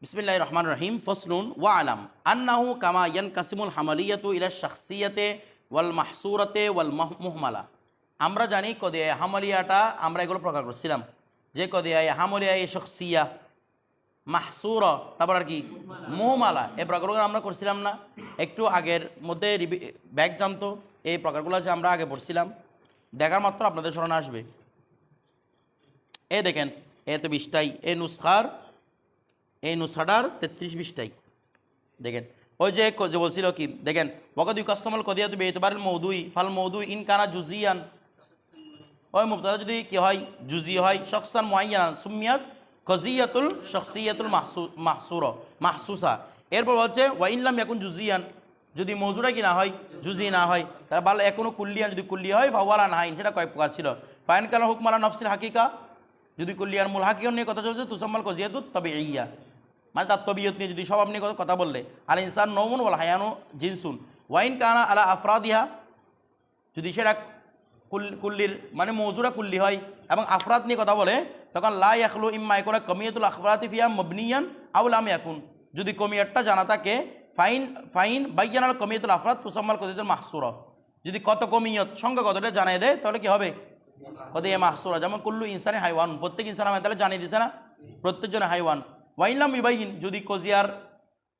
বিসমিল্লাহ রহমান রহিম ফসলুন ওয়া আলাম। আন্নাহু কামা ইয়ান কাসিমুল হামালিয়াতু ইলা শাখসিয়াতে ওয়াল মাহসুরাতে ওয়াল মাহ- মুহমালা। আমরা জানি কদিয়ায় হামালিয়াটা আমরা এগুলো প্রকার করছিলাম। যে কদিয়ায় হামালিয়ায় শখসিয়া, মাহসুর, তারপর আর কি, মোহমালা এই প্রকারগুলো আমরা করছিলাম না। একটু আগের মধ্যে ব্যাগ জানতো, এই প্রকারগুলো যে আমরা আগে পড়ছিলাম। দেখার মাত্র আপনাদের স্মরণে আসবে। এ দেখেন, এ তো বিশটাই, এ নুসখার এই নুসখাটার তেত্রিশ বিশটাই। দেখেন, ওই যে যে বলছিল কি, দেখেন ওকাদুই কাস্তমল কদিয়া তুমি এতবার মৌদুই, ফাল মৌদুই ইন কানা জুজিয়ান। ওই মুক্তাদা যদি কি হয়, জুজি হয়, শখসান মুআইয়ান সুমিয়াত কজিয়াতুল শখসিয়াতুল মাহসু মাহসুর মাহসুসা। এরপর হচ্ছে ওয়াইনলাম এখন জুজিয়ান। যদি মৌজুরা কি না হয়, জুজি না হয় তার ভালো এখনও কুল্লিয়ান যদি কুল্লি হয় ফাওয়ালা না হাইন সেটা কয়েক প্রকার ছিল? ফাইন কালা হুকমালা নফসিল হাকিকা। যদি কুল্লিয়ার মূল হাকিও নিয়ে কথা চলছে, তুসাম্মাল কজিয়াতুত তবে ইয়া মানে তার তবিয়ত নিয়ে যদি সব আপনি কথা- বললে। আল ইনসান নৌমুন ওয়াল হায়ানু জিনসুন। ওয়াইন কানা আলা আফরাদিহা, যদি সেটা কুল- কুল্লির মানে মৌজুরা কুল্লি হয় এবং আফরাত নিয়ে কথা বলে, তখন লা ইয়াখলু ইম্মা ইয়াকুনা কমিয়াতুল আখবরাতি ফিয়া মবনিয়ান লাম ইয়াকুন। যদি কমিয়াতটা জানা থাকে, ফাইন ফাইন বাইয়ানাল কমিয়াতুল আফরাত তুসাম্মাল কদিতুল মাহসুরা। যদি কত কমিয়ত, সংখ্যা কতটা জানিয়ে দেয়, তাহলে কি হবে? কদে মাহসুরা। যেমন কুল্লু ইনসানি হাইওয়ান, প্রত্যেক ইনসান আমি তাহলে জানিয়ে দিছে না? প্রত্যেকজনে হাইওয়ান। ওয়াইলাম ইবাইন যদি কজিয়ার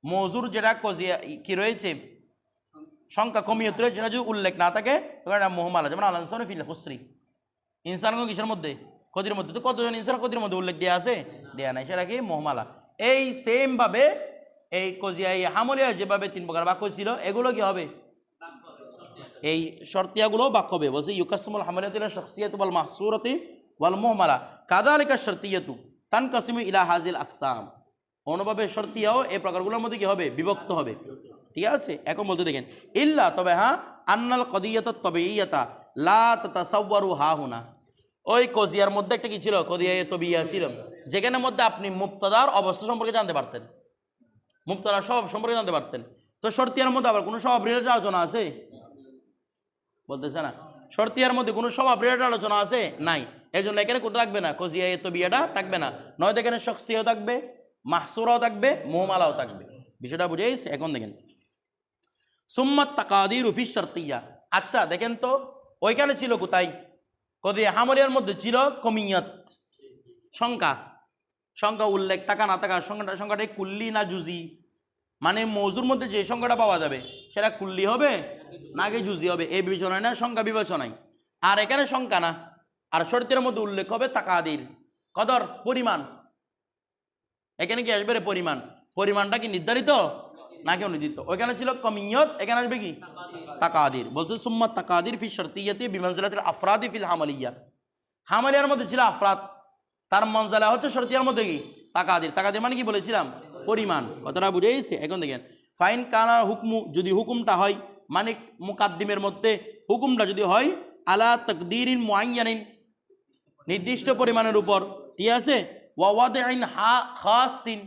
মজুর যেটা কজিয়া কি রয়েছে, সংখ্যা কমিয়ত রয়েছে সেটা যদি উল্লেখ না থাকে তখন মোহমালা যেমন আলানসান ফিল হুসরি ইনসানগণ কিসের মধ্যে? ক্ষতির মধ্যে। তো কতজন ইনসান ক্ষতির মধ্যে উল্লেখ দেওয়া আছে? দেয়া নাই। সেটা কি? মোহমালা। এই সেমভাবে এই কজিয়া, এই হামলিয়া যেভাবে তিন প্রকার বাক্য ছিল, এগুলো কি হবে? এই শর্তিয়াগুলো বাক্য হবে। বলছে ইউকাসমুল হামলিয়াতুল শখসিয়াত ওয়াল মাহসুরতি ওয়াল মোহমালা। কাদালিকা শর্তিয়াতু। তান কাসিমু ইলা হাজিল আকসাম। অনুভাবে শর্তিয়াও এই প্রকারগুলোর মধ্যে কি হবে? বিভক্ত হবে। ঠিক আছে? এখন বলতে দেখেন, ইল্লা তবে হ্যাঁ আন্নাল কদিয়াত তবে ইয়াতা লা তাসাওয়ারু হা হুনা। ওই কজিয়ার মধ্যে একটা কি ছিল? কদিয়া তবিয়া ছিল। যেখানের মধ্যে আপনি মুক্তাদার অবস্থা সম্পর্কে জানতে পারতেন। মুক্তাদার সব সম্পর্কে জানতে পারতেন। তো শর্তিয়ার মধ্যে আবার কোনো সব রিলেটেড আলোচনা আছে? বলতেছে না। শর্তিয়ার মধ্যে কোনো স্বভাব রিলেটেড আলোচনা আছে? নাই। এই জন্য এখানে কোনটা থাকবে না। কজিয়া এত বিয়েটা থাকবে না। নয়তো এখানে শখসিও থাকবে, মাহসুরাও থাকবে, মোহমালাও থাকবে। বিষয়টা বুঝে? এখন দেখেন। সুম্মাত তাকাদির রুফি শর্তিয়া। আচ্ছা দেখেন তো, ওইখানে ছিল কোথায়? কদিয়া হামরিয়ার মধ্যে ছিল কমিয়ত। সংখ্যা। সংখ্যা উল্লেখ, থাকা না থাকা, সংখ্যাটা সংখ্যাটা কুল্লি না জুজি? মানে মৌজুর মধ্যে যে সংখ্যাটা পাওয়া যাবে, সেটা কুল্লি হবে নাকি জুজি হবে এই বিবেচনায় না, সংখ্যা বিবেচনায়। আর এখানে সংখ্যা না, আর শর্তের মধ্যে উল্লেখ হবে তাকাদির। কদর, পরিমাণ। এখানে কি আসবে রে পরিমাণ? পরিমাণটা কি নির্ধারিত? নাকি অনুদিত? ওইখানে ছিল কমিয়ত, এখানে আসবে কি? তাকাদির। বলছে, সুম্মা তাকাদির ফি শর্তিয়াতি বিমঞ্জলাতিল আফরাদি ফিল হামালিয়া। হামালিয়ার মধ্যে ছিল আফরাদ। তার মঞ্জালা হচ্ছে শর্তিয়ার মধ্যে কি? তাকাদির। তাকাদির মানে কি বলেছিলাম? পরিমাণ। কতটা বুঝে গেছে? এখন দেখেন ফাইন কানার হুকমু যদি হুকুমটা হয় মানে মুকাদ্দিমের মধ্যে হুকুমটা যদি হয়, আলা তকদিরিন মুআইয়ানিন, নির্দিষ্ট পরিমাণের উপর, ঠিক আছে? ওয়াওয়াদ আইন হা খাসিন,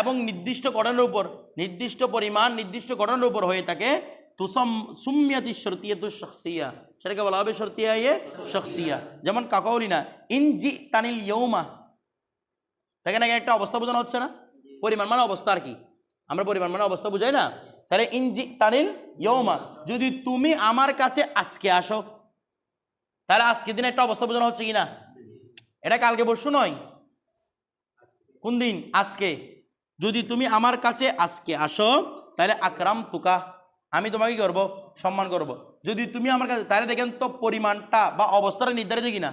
এবং নির্দিষ্ট গঠনের উপর, নির্দিষ্ট পরিমাণ, নির্দিষ্ট গঠনের উপর হয়ে থাকে, তুসম সুমিয়াতি শর্তিয়াতু শখসিয়া। সেটাকে বলা হবে শর্তিয়া ইয়ে শখসিয়া। যেমন কাকাউলিনা ইনজি তানিল ইয়ৌমা। দেখেন একটা অবস্থা বোঝানো হচ্ছে না? পরিমাণ মানে অবস্থা আর কি? আমরা পরিমাণ মানে অবস্থা বুঝাই না? তাহলে ইনজি তানিল ইয়ৌমা যদি তুমি আমার কাছে আজকে আসো, তাহলে আজকের দিনে একটা অবস্থা বোঝানো হচ্ছে কি না এটা কালকে পরশু নয়। কোন দিন? আজকে। যদি তুমি আমার কাছে আজকে আসো, তাহলে আকরাম তুকা আমি তোমাকে কি করব? সম্মান করব। যদি তুমি আমার কাছে তাহলে দেখেন তো পরিমাণটা বা অবস্থাটা নির্ধারিত কিনা?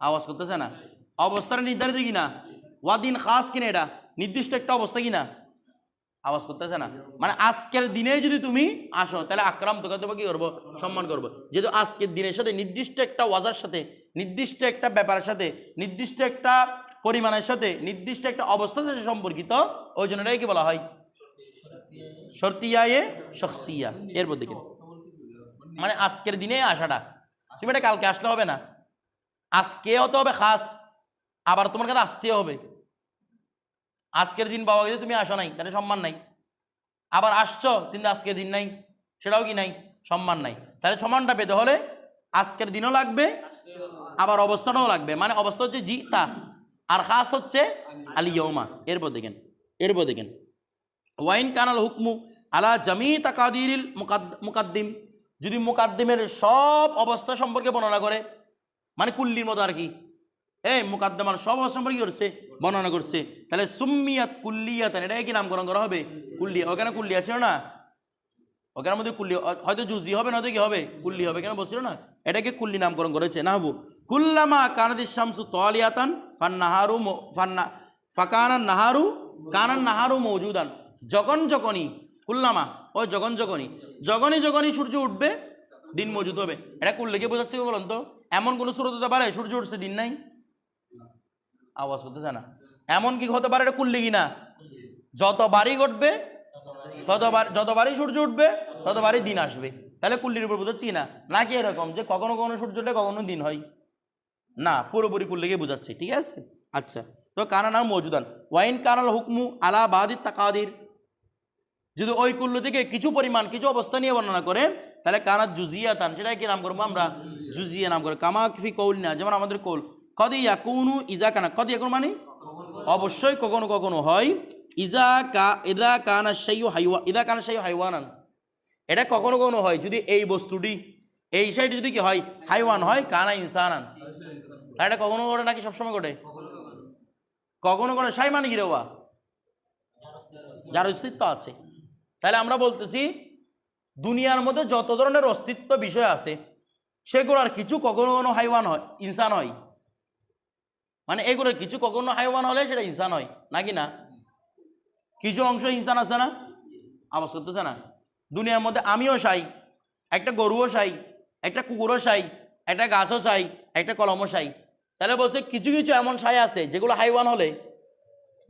আওয়াজ করতেছে না? অবস্থাটা নির্ধারিত কিনা? ওয়াদিন খাস কিনা এটা? নির্দিষ্ট একটা অবস্থা কিনা আওয়াজ করতেছে না। মানে আজকের দিনে যদি তুমি আসো, তাহলে আকরাম তোকে তোমাকে কি করব? সম্মান করব। যেহেতু আজকের দিনের সাথে নির্দিষ্ট একটা ওয়াজার সাথে, নির্দিষ্ট একটা ব্যাপারের সাথে, নির্দিষ্ট একটা পরিমাণের সাথে, নির্দিষ্ট একটা অবস্থার সাথে সম্পর্কিত, ওই জন্য এটাই কি বলা হয়? শর্তিয়ায়ে শখসিয়া। এরপর দেখেন মানে আজকের দিনে আসাটা। তুমি এটা কালকে আসলে হবে না। আজকে হতে হবে খাস, আবার তোমার কাছে আসতেও হবে। আজকের দিন পাওয়া গেছে তুমি আসো নাই, তাহলে সম্মান নাই। আবার আসছো, কিন্তু আজকের দিন নাই, সেটাও কি নাই? সম্মান নাই। তাহলে সম্মানটা পেতে হলে আজকের দিনও লাগবে, আবার অবস্থাটাও লাগবে। মানে অবস্থা হচ্ছে জি তা আর খাস হচ্ছে আলিয়মা এরপর দেখেন এরপর দেখেন। ওয়াইন কানাল হুকমু আলা জামি তাকাদিরিল মুকাদ্দিম। যদি মুকাদ্দিমের সব অবস্থা সম্পর্কে বর্ণনা করে মানে কুল্লির মতো আর কি। এই মুকাদ্দমার সব সম্পর্কে করছে? বর্ণনা করছে। তাহলে সুম্মিয়াত কুল্লিয়াত এটাকে কি নামকরণ করা হবে? কুল্লিয়া ওখানে কুল্লিয়া ছিল না? ওখানের মধ্যে কুল্লি হয়তো জুজি হবে, নয়তো কি হবে? কুল্লি হবে, কেন বলছিল না? এটাকে কুল্লি নামকরণ করেছে। না হবু। কুল্লামা কানাদিস শামসু তোয়ালিয়াতান ফান নাহারু ম- ফান্না ফাকানান নাহারু কানান নাহারু মৌজুদান। যখন যখনই, কুল্লামা, ও যখন যখনই যখনই যখনই সূর্য উঠবে, দিন মজুদ হবে। এটা কুল্লিকে বোঝাচ্ছে বলুন তো? এমন কোনো সুরত হতে পারে, সূর্য উঠছে, দিন নাই? আওয়াজ করতেছে না। এমন কি হতে পারে এটা কুল্লি কিনা? যতবারই ঘটবে ততবার যতবারই সূর্য উঠবে ততবারই দিন আসবে। তাহলে কুল্লির উপর বোঝাচ্ছি না নাকি এরকম যে কখনো কখনো সূর্য উঠলে কখনো দিন হয়? না, পুরোপুরি কুল্লিকে বোঝাচ্ছে, ঠিক আছে? আচ্ছা তো কানা নাম মজুদান। ওয়াইন কানাল হুকমু আলা বাদির তাকাদির। যদি ওই কুল্লু থেকে কিছু পরিমাণ, কিছু অবস্থা নিয়ে বর্ণনা করে, তাহলে কানা জুজিয়া তান সেটাই কি নাম করব আমরা? জুজিয়া নাম করে কামা ফি কৌল না, যেমন আমাদের কৌল। কদি ইয়াকুনু ইজা কানা, কদি ইয়াকুন মানে? অবশ্যই কখনো কখনো হয়। ইজা কা, ইদা কানা শাইউ হাইওয়া, ইদা কানা শাইউ হাইওয়ানান। এটা কখনো কখনো হয়। যদি এই বস্তুটি, এই সাইডে যদি কি হয়, হাইওয়ান হয়, কানা ইনসানান। আর এটা কখনো ঘটে নাকি সবসময় ঘটে? কখনো কখনো সাই মানে কি রে? যার অস্তিত্ব আছে। তাহলে আমরা বলতেছি, দুনিয়ার মধ্যে যত ধরনের অস্তিত্ব বিষয় আছে সেগুলোর কিছু কখনো কখনো হাইওয়ান হয়, ইনসান হয়। মানে এগুলোর কিছু কখনো হাইওয়ান হলে সেটা ইনসান হয় নাকি না? কিছু অংশ ইনসান আছে না? আবাস করতেছে না? দুনিয়ার মধ্যে আমিও চাই, একটা গরুও চাই, একটা কুকুরও চাই, একটা গাছও চাই, একটা কলমও চাই। তাহলে বলছে কিছু কিছু এমন সাই আছে যেগুলো হাইওয়ান হলে,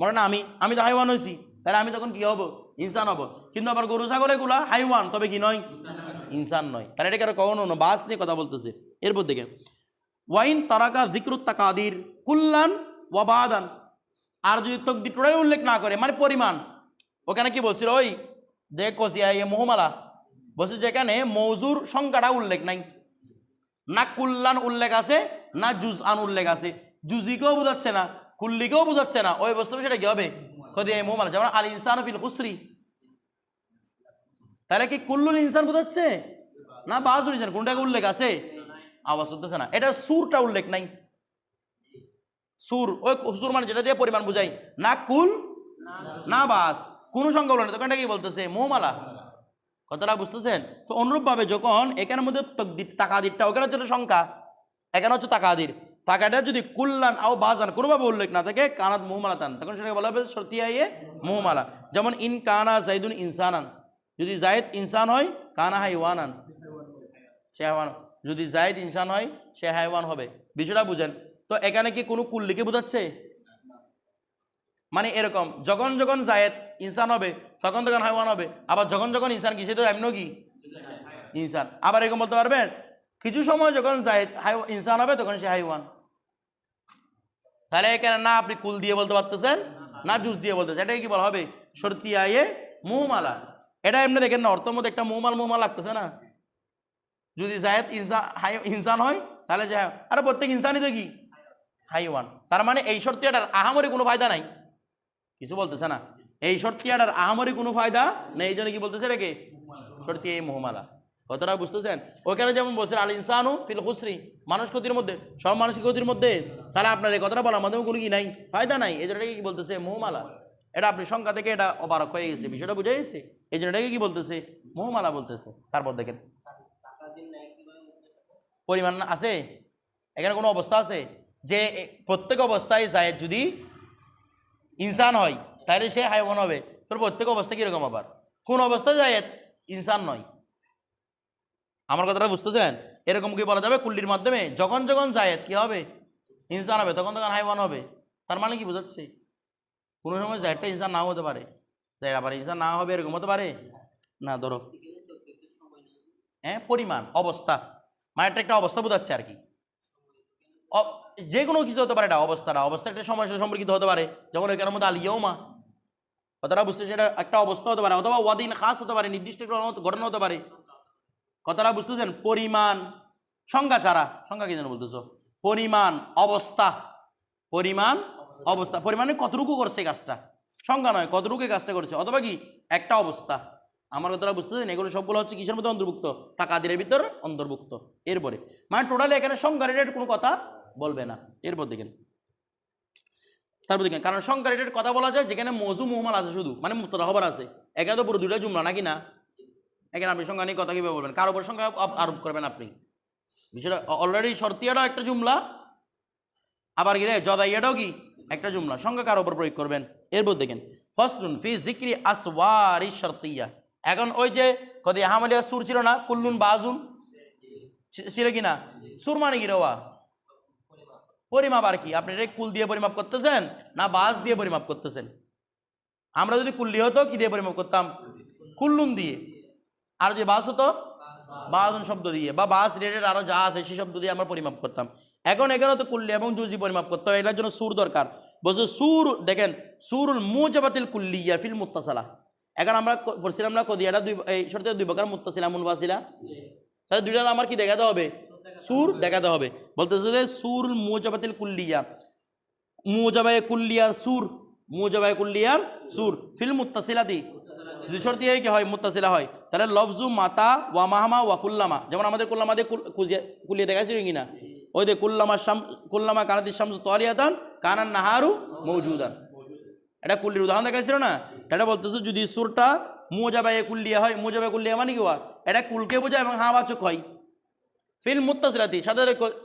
মনে না আমি আমি তো হাইওয়ান হয়েছি, তাহলে আমি তখন কি হব? ইনসান হব। কিন্তু আবার গরু ছাগল এগুলা হাইওয়ান, তবে কি নয়? ইনসান নয়। তাহলে এটাকে আরও কখনো বাস নিয়ে কথা বলতেছে? এরপর দেখে। ওয়াইন তারাকা জিক্রুত তাকাদির কুল্লান ওয়াবাদান। আর যদি তকদিরটাই উল্লেখ না করে মানে পরিমাণ, ওখানে কি বলছিল ওই? যে কসিয়া ইয়ে মোহমালা, বলছে যেখানে মৌজুর সংখ্যাটা উল্লেখ নাই। না কুল্লান উল্লেখ আছে, না জুজ আন উল্লেখ আছে। জুজিকেও বোঝাচ্ছে না, কুল্লিকেও বোঝাচ্ছে না। ওই বস্তু সেটা কি হবে? কদিয়া মোহমালা। যেমন আল ইনসান ফিল খুসরি। তাহলে কি কুল্লুল ইনসান বোঝাচ্ছে? না বাজুল ইনসান, কোনটাকে উল্লেখ আছে? আওয়াজ হতেছে না। এটা সুরটা উল্লেখ নাই। সুর, ওই সুর মানে যেটা দিয়ে পরিমাণ বুঝাই। না কুল না বাস কোন সংখ্যা বলো না তখন কি বলতেছে? মোহমালা কথাটা বুঝতেছেন? তো অনুরূপভাবে যখন এখানের মধ্যে তকদির তাকাদিরটা ওখানে হচ্ছে সংখ্যা। এখানে হচ্ছে তাকাদির তাকাটা যদি কুল্লান আও বাজান কোনোভাবে উল্লেখ না থাকে, কানাত মোহমালা তান তখন সেটাকে বলা হবে সর্তিয়াইয়ে মোহমালা যেমন, ইন কানা জাইদুন ইনসানান। যদি জায়েদ ইনসান হয়, কানা হাইওয়ানান। সে যদি জায়েদ ইনসান হয়, সে হাইওয়ান হবে। বিষয়টা বুঝেন। তো এখানে কি কোনো কুল্লিকে বোঝাচ্ছে? মানে এরকম, যখন যখন জায়েদ ইনসান হবে, তখন তখন হাইওয়ান হবে। আবার যখন যখন ইনসান কি সে তো এমনও কি? ইনসান। আবার এরকম বলতে পারবেন? কিছু সময় যখন জায়েদ ইনসান হবে, তখন সে হাইওয়ান। তাহলে এখানে না আপনি কুল দিয়ে বলতে পারতেছেন, না জুস দিয়ে বলতেছেন এটাকে কি বলা হবে? সর্তিয়ায়ে মুহমালা এটা এমনি দেখেন না, অর্থের মধ্যে একটা মুহমাল মুহমাল লাগতেছে না? যদি জায়েদ ইনসান ইনসান হয়, তাহলে যে, আরে প্রত্যেক ইনসানই তো কি? হাইওয়ান। তার মানে এই শর্তিয়াটার আহামরি কোনো ফায়দা নাই। কিছু বলতেছে না। এই শর্তিয়াটার আহামরি কোনো ফায়দা নেই, এই জন্য কি বলতেছে রেখে শর্তি এই মোহমালা। কতটা বুঝতেছেন? ওখানে যেমন বলছেন আল ইনসানু ফিল হুসরি মানুষ ক্ষতির মধ্যে, সব মানুষের ক্ষতির মধ্যে, তাহলে আপনার এই কথাটা বলার মাধ্যমে কোনো কি নাই? ফায়দা নাই। এই জন্যটাকে কি বলতেছে? মোহমালা। এটা আপনি সংখ্যা থেকে এটা অবারক হয়ে গেছে, বিষয়টা বুঝে গেছে। এই জন্যটাকে কি বলতেছে? মোহমালা বলতেছে। তারপর দেখেন। পরিমাণ আছে? এখানে কোনো অবস্থা আছে? যে প্রত্যেক অবস্থায় জায়েদ যদি ইনসান হয়, তাহলে সে হাইওয়ান হবে। তোর প্রত্যেক অবস্থা কীরকম আবার? কোন অবস্থায় জায়েদ ইনসান নয়? আমার কথাটা বুঝতেছেন? এরকম কি বলা যাবে? কুল্লির মাধ্যমে যখন যখন জায়েদ কি হবে? ইনসান হবে, তখন তখন হাইওয়ান হবে। তার মানে কি বোঝাচ্ছে? কোনো সময় জায়েদটা ইনসান নাও হতে পারে। জায়েদ আবার ইনসান না হবে, এরকম হতে পারে? না, ধরো। হ্যাঁ পরিমাণ, অবস্থা। মানে একটা অবস্থা বোঝাচ্ছে আর কি। যে কোনো কিছু হতে পারে এটা অবস্থাটা অবস্থা একটা সময়ের সাথে সম্পর্কিত হতে পারে। যেমন এখানের মধ্যে আলিয়াও মা কথাটা বুঝতে সেটা একটা অবস্থা হতে পারে, অথবা ওয়াদিন খাস হতে পারে, নির্দিষ্ট ঘটনা- হতে পারে। কথাটা বুঝতেছেন? পরিমাণ, সংজ্ঞা ছাড়া, সংজ্ঞা কি যেন বলতেছো? পরিমাণ, অবস্থা। পরিমাণ, অবস্থা। পরিমাণে কতটুকু করছে কাজটা? সংখ্যা নয়, কতটুকু কাজটা করেছে? অথবা কি? একটা অবস্থা। আমার কথাটা বুঝতেছেন এগুলো সবগুলো হচ্ছে কিসের মধ্যে অন্তর্ভুক্ত? তাকাদিরের ভিতর অন্তর্ভুক্ত। এরপরে মানে টোটালি এখানে সংখ্যা রিলেটেড কোনো কথা বলবে না। এরপর দেখেন। তারপর দেখেন, কারণ সংখ্যা রিলেটেড কথা বলা যায় যেখানে মজু মুহমাল আছে শুধু মানে মুক্তরা হবার আছে। এখানে তো পুরো দুইটা জুমলা নাকি না? এখানে আপনি সংখ্যা নিয়ে কথা কীভাবে বলবেন? কার উপর সংখ্যা আরোপ করবেন আপনি? বিষয়টা অলরেডি শর্তিয়াটাও একটা জুমলা, আবার গিয়ে জদাইয়াটাও কি? একটা জুমলা। সংখ্যা কার উপর প্রয়োগ করবেন? এরপর দেখেন, ফসলুন ফি জিক্রি আসওয়ারি শর্তিয়া। এখন ওই যে কদি হামালিয়া সুর ছিল না? কুল্লুন বাজুন? ছিল কি না? সুর মানে কি রওয়া পরিমাপ আর কি। আপনি এটা কুল দিয়ে পরিমাপ করতেছেন না বাস দিয়ে পরিমাপ করতেছেন? আমরা যদি কুল্লি হতো, কি দিয়ে পরিমাপ করতাম? কুল্লুন দিয়ে। আর যে বাস হতো? বাদন শব্দ দিয়ে। বা বাস রিলেটেড আরও যা আছে, সেই শব্দ দিয়ে আমরা পরিমাপ করতাম। এখন এখানে তো কুল্লি এবং জুজি পরিমাপ করতে হয়, এটার জন্য সুর দরকার। বলছে সুর, দেখেন, সুরুল মুজাবাতিল কুল্লিয়া ফিল মুত্তাসালা। এখন আমরা পড়ছিলাম না, কদিয়াটা দুই এই সরতে দুই প্রকার, মুত্তাসিলা মুনফাসিলা তাহলে দুইটা আমার কি দেখাতে হবে? সুর দেখাতে হবে। বলতেছে যে সুরুল মুজাবাতিল কুল্লিয়া। মুজাবায়ে কুল্লিয়ার সুর, মুজাবায়ে কুল্লিয়ার সুর। ফিল মুত্তাসিলাতি। যদি শর্তি কি হয়, মুত্তাসিলা হয়। তাহলে লফজু মাতা ওয়া মাহমা ওয়া কুল্লামা। যেমন আমাদের কুল্লামা দিয়ে কুলিয়ে দেখাচ্ছিল কি না? ওই যে কুল্লামা শাম কুল্লামা কানাদি শামসু তলিয়াতান কানান নাহারু মৌজুদান। এটা কুল্লির উদাহরণ দেখাইছিল না? এটা বলতেছে, যদি সুরটা মুজাবায়ে কুল্লিয়া হয়, মুজাবায়ে কুল্লিয়া মানে কি হয় এটা কুলকে বোঝায় এবং হাওয়াচক হয়। ফিল মুত্তাসিলাতি সাথে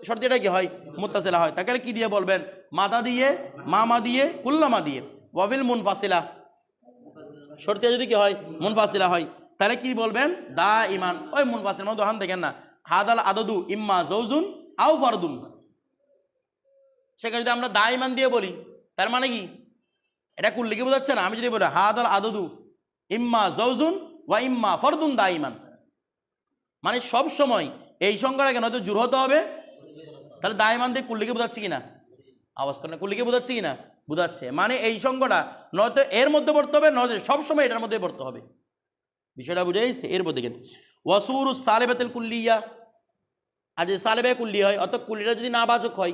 শর্তিটা কি হয়? মুত্তাসিলা হয়। তাকে কি দিয়ে বলবেন? মাদা দিয়ে, মামা দিয়ে, কুল্লামা দিয়ে। ওয়াফিল মুনফাসিলা। শর্তিয়া যদি কি হয়? মুনফাসিলা হয়। তাহলে কি বলবেন? দা ইমান। ওই মুনফাসিল মানে দোহান দেখেন না। হাদাল আদদু ইম্মা জৌজুন আও ফারদুন। সেখানে যদি আমরা দা ইমান দিয়ে বলি, তার মানে কি? এটা কুল্লিকে বোঝাচ্ছে না? আমি যদি বলি, হাদাল আদদু ইম্মা জৌজুন ওয়া ইম্মা ফরদুন দা ইমান মানে সব সময় এই সংখ্যাটা কেন? হয়তো জোর হতে হবে। তাহলে দায়মান দিয়ে কুল্লিকে বোঝাচ্ছে কিনা? আওয়াজ করে না কুল্লিকে বোঝাচ্ছে কিনা? বোঝাচ্ছে। মানে এই সংখ্যাটা নয়তো এর মধ্যে পড়তে হবে, নয়তো সবসময় এটার মধ্যে পড়তে হবে। বিষয়টা বুঝাইছে এর মধ্যে দেখেন ওয়াসুর সালেবাতেল কুল্লিয়া। আর যদি সালেবে কুল্লি হয়, অর্থাৎ কুল্লিটা যদি না বাচক হয়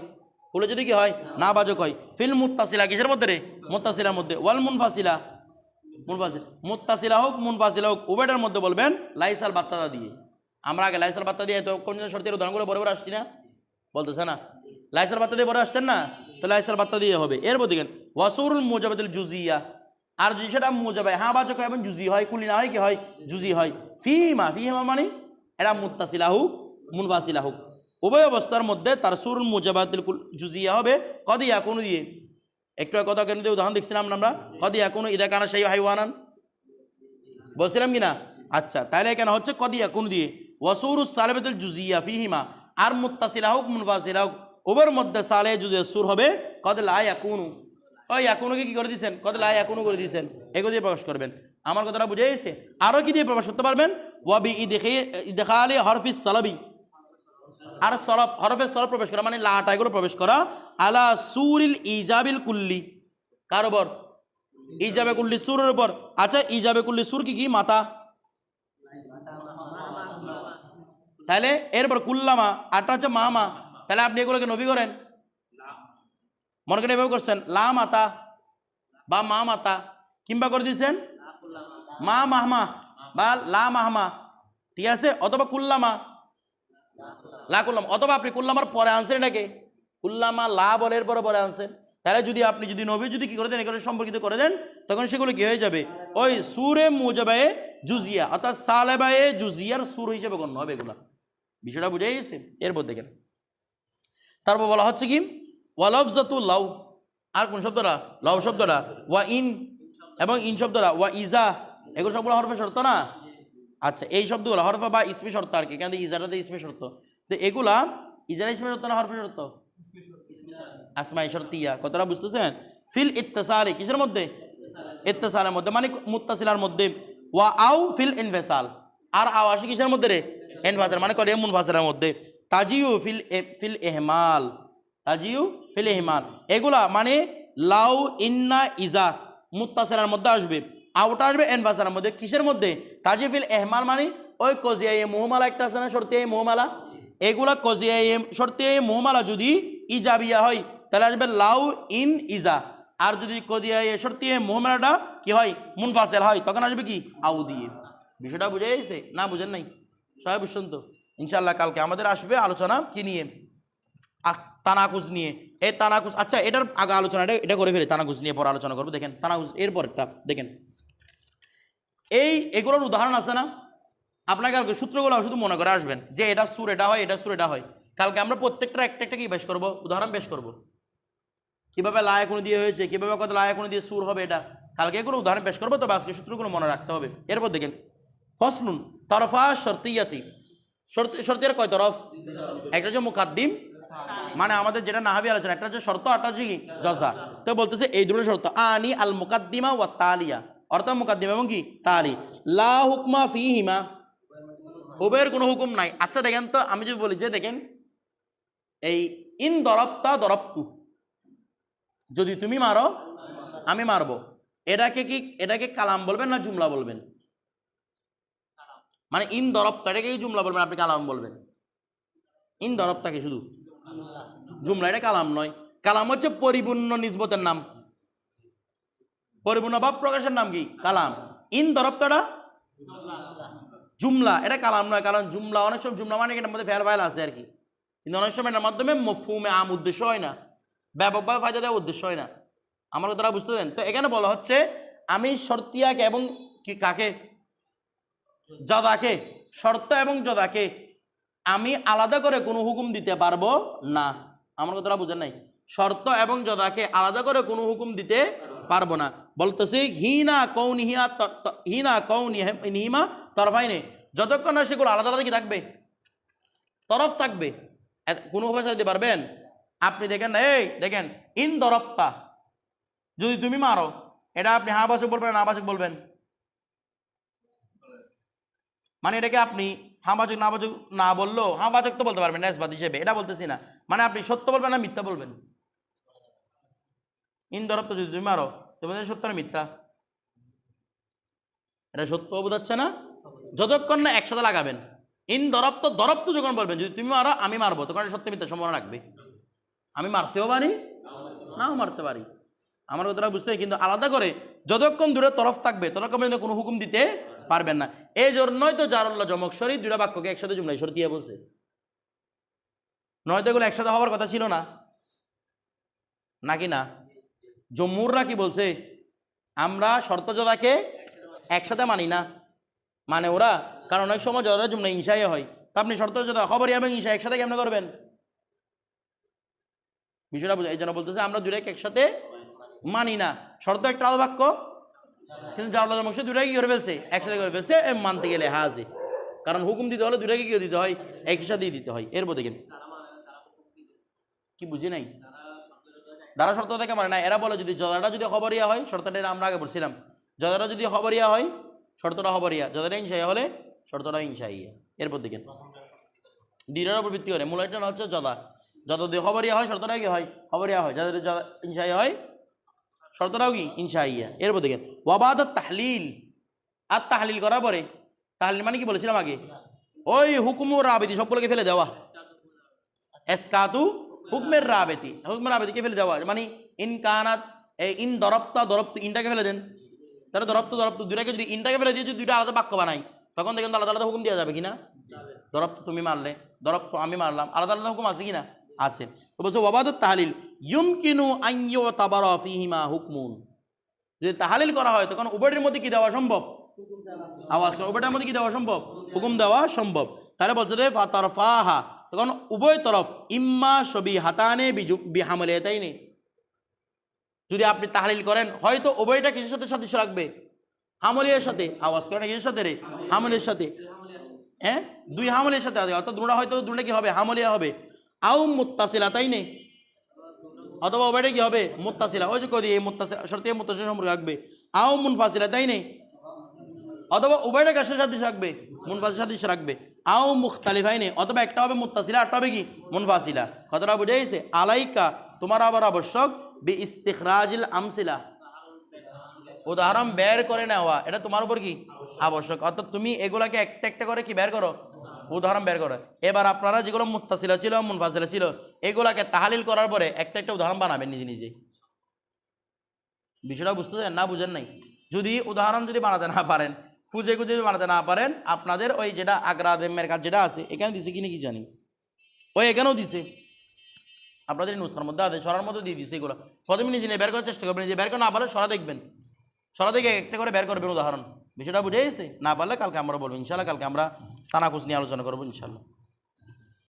কুলে যদি কি হয়? না বাজক হয়। ফিল মুত্তাসিলা কিসের মধ্যে রে? মুত্তাসিলার মধ্যে। ওয়াল মুনফাসিলা। মুনফাসিল। মুত্তাসিলা হোক, মুনফাসিলা হোক উভয়টার মধ্যে বলবেন, লাইসাল বাত্তাদা দিয়ে। আমরা আগে লাইসাল বাত্তা দিয়ে কোন শর্তের উদাহরণগুলো বড় আসছি না? বলতেছে না। লাইসাল বাত্তা দিয়ে বড় আসছেন না? তো লাইসাল বাত্তা দিয়ে হবে। এর মধ্যে দেখেন, ওয়াসুরুল মুজাবাদুল জুজিয়া। আর যদি সেটা মুজাবাই হ্যাঁ বাচক এবং জুজি হয়, কুলি না হয়, কি হয়? জুজি হয়। ফিমা ফিমা মানে এটা মুত্তাসিলা হোক, মুনফাসিলা হোক। উভয় অবস্থার মধ্যে তার সুর মুজাবাদুল কুল- জুজিয়া হবে। কদিয়া কোনো দিয়ে। একটু কথা কেন দিয়ে উদাহরণ দেখছিলাম আমরা? কদিয়া কোনো ইদা কানা সেই হাইওয়ানান? বলছিলাম কি না? আচ্ছা তাহলে এখানে হচ্ছে কদিয়া কোন দিয়ে? ওয়াসুরুস সালেবাতুল জুজিয়া ফিহিমা। আর মুত্তাসিলা হোক, মুনফাসিলা হোক, উভয়ের মধ্যে সালে যদি সুর হবে। কদ লা ইয়াকুনু ওই ইয়াকুনুকে কি করে দিয়েছেন কদ লা ইয়াকুনু করে দিয়েছেন এগুলো দিয়ে প্রকাশ করবেন। আমার কথাটা বুঝে গেছে? আরও কি দিয়ে প্রকাশ করতে পারবেন? ওয়াবি ইদেখে ইদেখালে হরফিস সালাবি। আর সরফ হরফের সরফ প্রবেশ করা মানে লাটা এগুলো প্রবেশ করা। আলা সুরিল ইজাবিল কুল্লি। কার উপর? ইজাবে কুল্লি সুরের উপর। আচ্ছা ইজাবে কুল্লি সুর কি কি? মাতা। তাহলে এরপর কুল্লামা আটটা হচ্ছে মামা। তাহলে আপনি এগুলোকে নবী করেন। মনে করেন এভাবে করছেন। লা মাতা বা মা মাতা। কিংবা করে দিয়েছেন? মা মাহমা বা লা মাহমা। ঠিক আছে? অথবা কুল্লামা। লা কুল্লাম অথবা আপনি কুল্লামার পরে আনছেন এটাকে। কুল্লামা লা বলের পরে পরে আনছেন। তাহলে যদি আপনি, যদি নবী যদি কি করে দেন, এগুলো সম্পর্কিত করে দেন, তখন সেগুলো কি হয়ে যাবে? ওই সুরে মুজাবায়ে জুজিয়া, অর্থাৎ সালেবায়ে জুজিয়ার সুর হিসেবে গণ্য হবে এগুলা। বিষয়টা বুঝে গেছে? এরপর দেখেন। তারপর বলা হচ্ছে কি? ওয়ালফজাতু লাউ। আর কোন শব্দটা? লাউ শব্দটা। ওয়া ইন এবং ইন শব্দটা। ওয়া ইজা। এগুলো সবগুলো হরফে শর্ত না? আচ্ছা এই শব্দগুলো হরফে বা ইসমি শর্ত আর কি। কেন ইজারাতে ইসমি শর্ত। তো এগুলা ইজারা ইসমি শর্ত না হরফে শর্ত আসমাই শর্তিয়া। কতটা বুঝতেছেন? ফিল ইত্তেসালে, কিসের মধ্যে? ইত্তেসালের মধ্যে মানে মুত্তাসিলার মধ্যে। ওয়া আউ ফিল ইনভেসাল আর আও আসে কিসের মধ্যে রে? এনভাসাল মানে করে এমন ভাষার মধ্যে। তাজিউ ফিল ফিল এহমাল। তাজিউ ফিল এহমাল। এগুলা মানে লাউ ইন্না ইজা, মুত্তাসিলার মধ্যে আসবে। আউটা আসবে এনভাসালের মধ্যে। কিসের মধ্যে? তাজিউ ফিল এহমাল মানে ওই কজিয়া মোহমালা একটা আছে না এ মোহমালা? এগুলা কজিয়া এ মোহমালা যদি ইজাবিয়া হয়, তাহলে আসবে লাউ ইন ইজা। আর যদি কদিয়া এ শর্তিয়ে মোহমেলাটা কি হয়? মুনফাসেল হয়, তখন আসবে কি? আউ দিয়ে। বিষয়টা বুঝে গেছে? না, বুঝেন নাই? সবাই বুঝছেন তো? ইনশাল্লাহ কালকে আমাদের আসবে আলোচনা কি নিয়ে? তানাকুজ নিয়ে। এই তানাকুজ আচ্ছা এটার আগে আলোচনা এটা এটা করে ফেলি, তানাকুজ নিয়ে পরে আলোচনা করব। দেখেন, তানাকুজ এরপরটা দেখেন। এই এগুলোর উদাহরণ আছে না? আপনাকে কালকে সূত্রগুলো শুধু মনে করে আসবেন যে এটা সুর, এটা হয়, এটা সুর, এটা হয়। কালকে আমরা প্রত্যেকটা একটা একটা কি বেশ করব? উদাহরণ বেশ করব। কীভাবে লায়া কোনো দিয়ে হয়েছে, কীভাবে কত লায়া কোনো দিয়ে সুর হবে এটা? কালকে এগুলো উদাহরণ পেশ করব, তবে আজকে সূত্রগুলো মনে রাখতে হবে। এরপর দেখেন, ফসলুন তরফা শর্তিয়াতি। শর্ত, শর্তের কয় তরফ? একটা হচ্ছে মুকাদ্দিম মানে আমাদের যেটা নাহাবি আলোচনা, একটা হচ্ছে শর্ত আটটা হচ্ছে কি? জজা। তো বলতেছে এই দুটো শর্ত, আনি আল মুকাদ্দিমা ওয়া তালিয়া। অর্থাৎ মুকাদ্দিমা এবং কি? তালি। লা হুকমা ফি হিমা উভয়ের কোনো হুকুম নাই। আচ্ছা দেখেন তো, আমি যদি বলি যে, দেখেন, এই ইন দরপ্তা দরপ্তু, যদি তুমি মারো, আমি মারবো। এটাকে কি, এটাকে কালাম বলবেন না জুমলা বলবেন? মানে ইন দরপ্তা, এটাকে কি জুমলা বলবেন? আপনি কালাম বলবেন। ইন দরপ্তাকে শুধু? জুমলা, এটা কালাম নয়। কালাম হচ্ছে পরিপূর্ণ নিজবতের নাম। পরিপূর্ণ ভাব প্রকাশের নাম কি? কালাম। ইন দরপ্তাটা জুমলা, এটা কালাম নয়, কারণ জুমলা অনেক সময়, জুমলা মানে এটার মধ্যে ফেল ফাইল আছে আর কি। কিন্তু অনেক সময় এটার মাধ্যমে মফুমে আম উদ্দেশ্য হয় না। ব্যাপকভাবে ফায়দা দেওয়া উদ্দেশ্য হয় না। আমার কথাটা বুঝতে দেন তো এখানে বলা হচ্ছে, আমি শর্তিয়াকে এবং কি, কাকে? জদাকে, শর্ত এবং জদাকে আমি আলাদা করে কোনো হুকুম দিতে পারব না। আমার কথাটা বুঝেন নাই? শর্ত এবং জদাকে আলাদা করে কোনো হুকুম দিতে পারব না। বলতেছে, হিনা কৌনিহিয়া হিনা কৌনিহিমা তরফাইনে যতক্ষণ না সেগুলো আলাদা আলাদা কি থাকবে? তরফ থাকবে। কোনো ভাষা দিতে পারবেন? আপনি দেখেন এই দেখেন ইন দরপ্তা যদি তুমি মারো, এটা আপনি হা বাচক বলবেন না বাচক বলবেন? মানে এটাকে আপনি হাঁবাচক না বাচক না বললেও হাঁবাচক তো বলতে পারবেন নেসবাদ হিসেবে। এটা বলতেছি না। মানে আপনি সত্য বলবেন না মিথ্যা বলবেন? ইন দরপ্ত যদি তুমি মারো, তোমাদের সত্য না মিথ্যা? এটা সত্য বোঝাচ্ছে না? যতক্ষণ না একসাথে লাগাবেন। ইন দরব তো দরব তো যখন বলবেন, যদি তুমি মারো, আমি মারবো, তখন সত্য মিথ্যা সম্ভাবনা রাখবে। আমি মারতেও পারি, নাও মারতে পারি। আমার কথাটা বুঝতে কিন্তু আলাদা করে যতক্ষণ দূরে তরফ থাকবে, ততক্ষণ কোনো হুকুম দিতে পারবেন না। এই জন্যই তো জারুল্লাহ শরীর দুটা বাক্যকে একসাথে জুমলাই শর্তিয়া বলছে। নয়তো এগুলো একসাথে হওয়ার কথা ছিল না। নাকি না? জম্মুররা কি বলছে? আমরা শর্ত জদাকে একসাথে মানি না। মানে ওরা, কারণ অনেক সময় জদা জুমলা ইনসাই হয়, তো আপনি শর্ত জদা খবর এবং ইনসা একসাথে কেমন করবেন? বিষয়টা বুঝা এই জন্য বলতেছে, আমরা দুটাকে একসাথে মানি না। শর্ত একটা আলাদা বাক্য, কিন্তু জমক শরীর দুটাকে কি করে ফেলছে? একসাথে করে ফেলছে মানতে গেলে হাজে। কারণ হুকুম দিতে হলে দুটাকে কি দিতে হয়? একই সাথেই দিতে হয়। এরপর দেখেন কি বুঝি নাই? দ্বারা শর্ত থেকে মানে না এরা বলে যদি জদাটা যদি খবরিয়া হয়, শর্তটা আমরা আগে বলছিলাম। জদাটা যদি খবরিয়া হয় শর্তটা খবরিয়া জদাটা ইনসাইয়া হলে শর্তটা ইনসাইয়া এরপর দেখেন। দিনের উপর ভিত্তি করে মূল এটা হচ্ছে জদা যত দিয়ে খবরিয়া হয় শর্তটাও কি হয়? খবরিয়া হয়। যাদের ইনসাইয়া হয় শর্তটাও কি? ইনসাইয়া এরপর দেখেন, ওয়াবাদ তাহলিল। আর তাহলিল করার পরে, তাহলিল মানে কি বলেছিলাম আগে? ওই হুকুমুর আবেদি সবগুলোকে ফেলে দেওয়া। এসকাতু হুকমের রাবেতি। হুকমের রাবেতিকে ফেলে দেওয়া। মানে ইন কানাত, এই ইন দরপ্তা, দরপ্ত ইনটাকে ফেলে দেন। তাহলে দরপ্ত দরপ্ত দুটাকে যদি ইনটাকে ফেলে দিয়ে যদি দুইটা আলাদা বাক্য বানাই তখন দেখেন আলাদা আলাদা হুকুম দেওয়া যাবে কিনা দরপ্ত তুমি মারলে দরপ্ত আমি মারলাম আলাদা আলাদা হুকুম আছে কিনা আছে। তো বলছে ওবাদত তাহলিল ইউমকিনু আইয়ো তাবার ফিহিমা হুকমুন। যদি তাহালিল করা হয় তখন উভয়ের মধ্যে কি দেওয়া সম্ভব? আওয়াজ উভয়টার মধ্যে কি দেওয়া সম্ভব? হুকুম দেওয়া সম্ভব। তাহলে বলতে রে তরফাহা তখন উভয় তরফ ইম্মা সবি হাতানে বিহামলে তাই নেই যদি আপনি তাহলিল করেন, হয়তো উভয়টা কিছুর সাথে সাদৃশ্য রাখবে? হামলিয়ার সাথে। আওয়াজ করে না কিছুর সাথে রে? হামলের সাথে। হ্যাঁ? দুই হামলের সাথে অর্থাৎ দুটা হয়তো দুটা কি হবে? হামলিয়া হবে। আউ মুত্তাসিলা, তাই নেই অথবা ওবাইটা কি হবে? মুত্তাসিলা। ওই যে কদি এই মুত্তাসিলা, শর্তে মুত্তাসিলা সম্পর্কে রাখবে। আও মুনফাসিলা, তাই নেই অথবা উভয়টা গাছের সাদৃশ্য রাখবে? মুনফাসিল সাদৃশ্য রাখবে। আও মুখতালিফাই নেই অথবা একটা হবে মুত্তাসিলা একটা হবে কি? মুনফাসিলা। কতটা বুঝে গেছে? আলাইকা, তোমার আবার আবশ্যক বি ইস্তিখরাজিল আমসিলা। উদাহরণ বের করে নেওয়া, এটা তোমার উপর কি? আবশ্যক। অর্থাৎ তুমি এগুলাকে একটা একটা করে কি বের করো? উদাহরণ বের করো। এবার আপনারা যেগুলো মুত্তাসিলা ছিল, মুনফাসিলা ছিল, এগুলাকে তাহালিল করার পরে একটা একটা উদাহরণ বানাবেন নিজে নিজে। বিষয়টা বুঝতে চান না, বুঝেন নাই? যদি উদাহরণ যদি বানাতে না পারেন, খুঁজে খুঁজে বানাতে না পারেন, আপনাদের ওই যেটা আগ্রা দেমের কাজ যেটা আছে এখানে দিছে কি নাকি জানি? ওই এখানেও দিছে। আপনাদের নুসখার মধ্যে আছে সরার মধ্যে দিয়ে দিচ্ছে এগুলো। প্রথমে নিজে নিয়ে বের করার চেষ্টা করবেন, নিজে বের করে না পারলে সরা দেখবেন। সরা দেখে একটা করে বের করবেন, উদাহরণ। বিষয়টা বুঝে গেছে? না পারলে কালকে আমরা বলব ইনশাল্লাহ কালকে আমরা তানাকুচ নিয়ে আলোচনা করব ইনশাল্লাহ